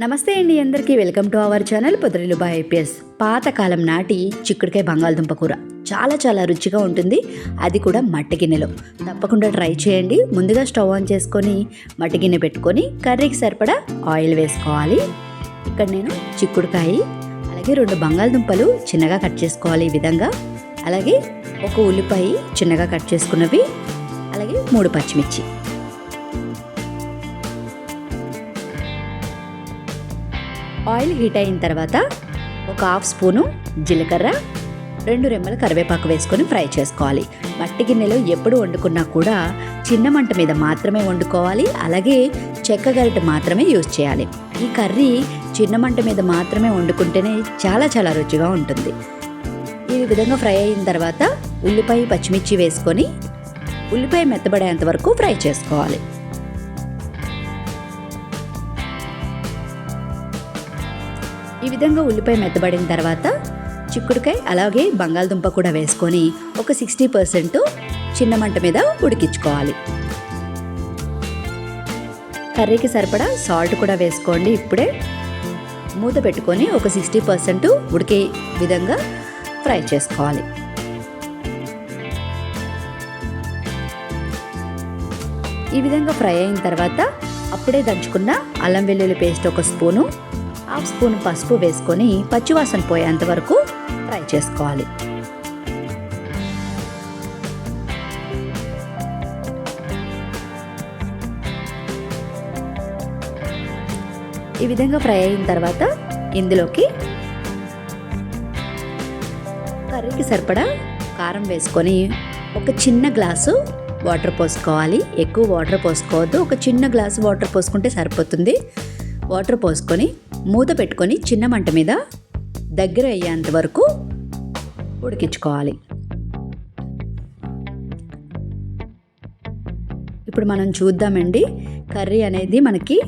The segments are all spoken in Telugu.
నమస్తే అండి అందరికీ వెల్కమ్ టు అవర్ ఛానల్ పొదరిలు బై ఐపీఎస్. పాతకాలం నాటి చిక్కుడుకాయ బంగాళదుంప కూర. చాలా చాలా రుచిగా ఉంటుంది. అది కూడా మట్టి గిన్నెలో. తప్పకుండా ట్రై చేయండి. ముందుగా స్టవ్ ఆన్ చేసుకొని మట్టి గిన్నె పెట్టుకొని కర్రీకి సరిపడా ఆయిల్ వేసుకోవాలి. ఇక్కడ నేను చిక్కుడుకాయ అలాగే రెండు బంగాళదుంపలు చిన్నగా కట్ చేసుకోవాలి ఈ విధంగా. అలాగే ఒక ఉల్లిపాయ చిన్నగా కట్ చేసుకున్నవి అలాగే మూడు పచ్చిమిర్చి. ఆయిల్ హీట్ అయిన తర్వాత ఒక హాఫ్ స్పూను జీలకర్ర రెండు రెమ్మల కరివేపాకు వేసుకొని ఫ్రై చేసుకోవాలి. మట్టి గిన్నెలో ఎప్పుడు వండుకున్నా కూడా చిన్న మంట మీద మాత్రమే వండుకోవాలి. అలాగే చెక్క గరిట మాత్రమే యూజ్ చేయాలి. ఈ కర్రీ చిన్న మంట మీద మాత్రమే వండుకుంటేనే చాలా చాలా రుచిగా ఉంటుంది. ఈ విధంగా ఫ్రై అయిన తర్వాత ఉల్లిపాయ పచ్చిమిర్చి వేసుకొని ఉల్లిపాయ మెత్తబడేంత వరకు ఫ్రై చేసుకోవాలి. ఈ విధంగా ఉల్లిపాయ మెత్తబడిన తర్వాత చిక్కుడుకాయ అలాగే బంగాళదుంప కూడా వేసుకొని ఒక సిక్స్టీ పర్సెంట్ చిన్న మంట మీద ఉడికించుకోవాలి. కర్రీకి సరిపడా సాల్ట్ కూడా వేసుకోండి. ఇప్పుడే మూత పెట్టుకొని ఒక సిక్స్టీ పర్సెంట్ ఉడికే విధంగా ఫ్రై చేసుకోవాలి. ఈ విధంగా ఫ్రై అయిన తర్వాత అప్పుడే దంచుకున్న అల్లం వెల్లుల్లి పేస్ట్ ఒక స్పూను హాఫ్ స్పూన్ పసుపు వేసుకొని పచ్చివాసన పోయేంత వరకు ఫ్రై చేసుకోవాలి. ఈ విధంగా ఫ్రై అయిన తర్వాత ఇందులోకి కర్రీకి సరిపడా కారం వేసుకొని ఒక చిన్న గ్లాసు వాటర్ పోసుకోవాలి. ఎక్కువ వాటర్ పోసుకోవద్దు. ఒక చిన్న గ్లాసు వాటర్ పోసుకుంటే సరిపోతుంది. వాటర్ పోసుకొని మూత పెట్టుకొని చిన్న మంట మీద దగ్గర అయ్యేంత వరకు ఉడికించుకోవాలి. ఇప్పుడు మనం చూద్దామండి కర్రీ అనేది మనకి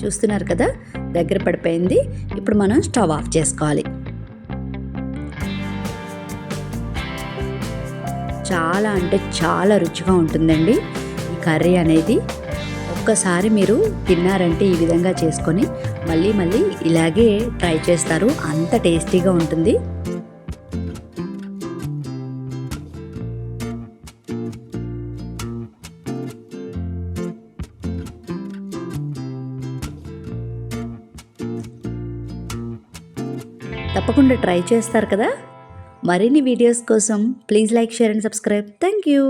చూస్తున్నారు కదా దగ్గర పడిపోయింది. ఇప్పుడు మనం స్టవ్ ఆఫ్ చేసుకోవాలి. చాలా అంటే చాలా రుచిగా ఉంటుందండి ఈ కర్రీ అనేది. ఒక్కసారి మీరు తిన్నారంటే ఈ విధంగా చేసుకొని మళ్ళీ మళ్ళీ ఇలాగే ట్రై చేస్తారు. అంత టేస్టీగా ఉంటుంది. తప్పకుండా ట్రై చేస్తారు కదా. మరిన్ని వీడియోస్ కోసం please like share and subscribe. Thank you